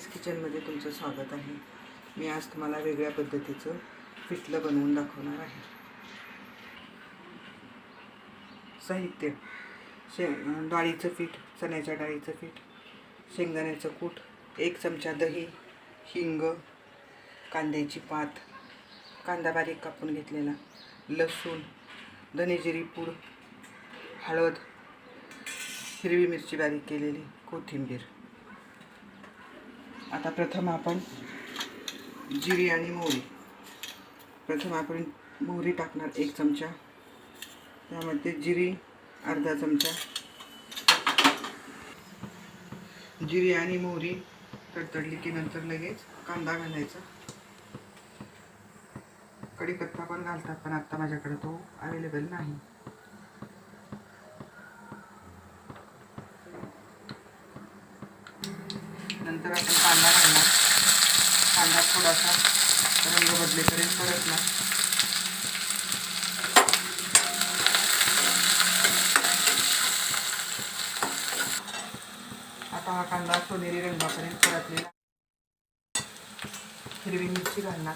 मनीस किचनमध्ये तुमचं स्वागत आहे. मी आज तुम्हाला वेगळ्या पद्धतीचं पिठलं बनवून दाखवणार आहे. साहित्य. शे डाळीचं पीठ चण्याच्या डाळीचं पीठ शेंगदाण्याचं कूट एक चमचा दही हिंग कांद्याची पात कांदा बारीक कापून घेतलेला लसूण धनेजिरी पूड हळद हिरवी मिरची बारीक केलेली कोथिंबीर. आता प्रथम आपण जिरी आणि मोहरी. प्रथम आपण मोहरी टाकणार एक चमचा. त्यामध्ये जिरी अर्धा चमचा. जिरी आणि मोहरी तडतडली की नंतर लगेच कांदा घालायचा. कढीपत्ता पण घालतात पण आत्ता माझ्याकडे तो अवेलेबल नाही. नंतर आपण कांदा घालणार. कांदा थोडासा रंग बदलेपर्यंत परतणार. आता हा कांदा सोनेरी रंगापर्यंत परतलेला हिरवी मिरची घालणार.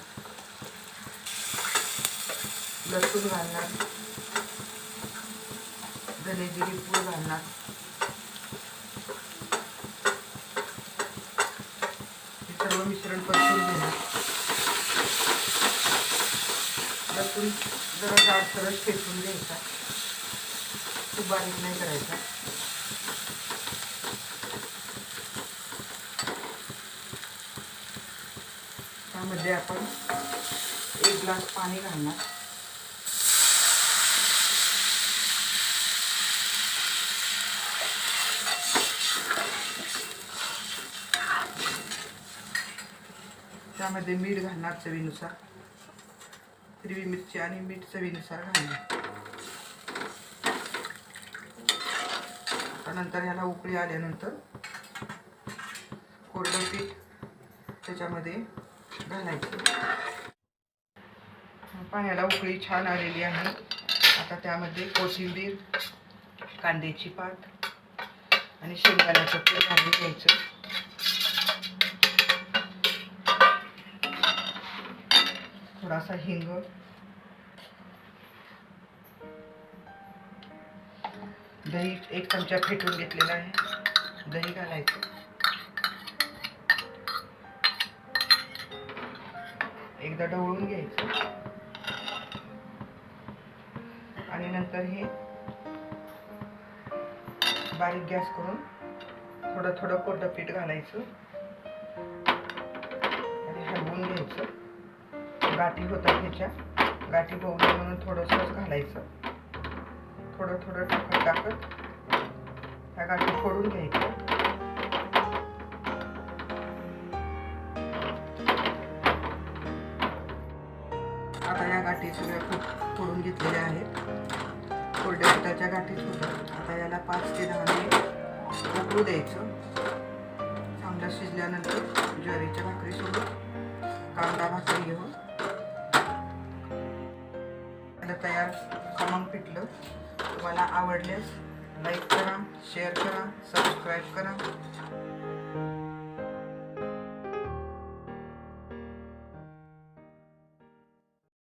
लसूण घालणार. धने जिरी पूड घालणार. सर्व मिश्रण परतून घेणार. लसूण जरा जाडसरच फेटून घ्यायचा. खूप बारीक नाही करायचा. त्यामध्ये आपण एक ग्लास पाणी घालणार. त्यामध्ये मीठ घालणार चवीनुसार. हिरवी मिरची आणि मीठ चवीनुसार घालणार. त्यानंतर ह्याला उकळी आल्यानंतर कोरडं पीठ त्याच्यामध्ये घालायचं. पाण्याला उकळी छान आलेली आहे. आता त्यामध्ये कोथिंबीर कांद्याची पात आणि शेंगदाण्याचं पीठ घालून घ्यायचं. थोडासा हिंग. दही एक चमचा फेटून घेतलेला आहे. दही घालायचं. एकदा ढवळून घ्यायचं. आणि नंतर हे बारीक गॅस करून थोडं थोडं कोरडं पीठ घालायचं. आणि हलवून घ्यायचं. गाठी होतात ह्याच्या. गाठी होऊ नये म्हणून थोडंसंच घालायचं. थोडं थोडं टाकत टाकत ह्या गाठी फोडून घ्यायच्या. आता या गाठी सगळ्या खूप फोडून घेतलेल्या आहेत. कोरड्या पिठाच्या गाठीच होतात आता याला पाच ते दहा मिनिट उकळू द्यायचं. चांगलं शिजल्यानंतर ज्वारीच्या भाकरीसोबत कांदा भाकरी घेऊन आपलं तयार खमंग पिठलं. तुम्हाला आवडल्यास लाईक करा शेअर करा सबस्क्राईब करा.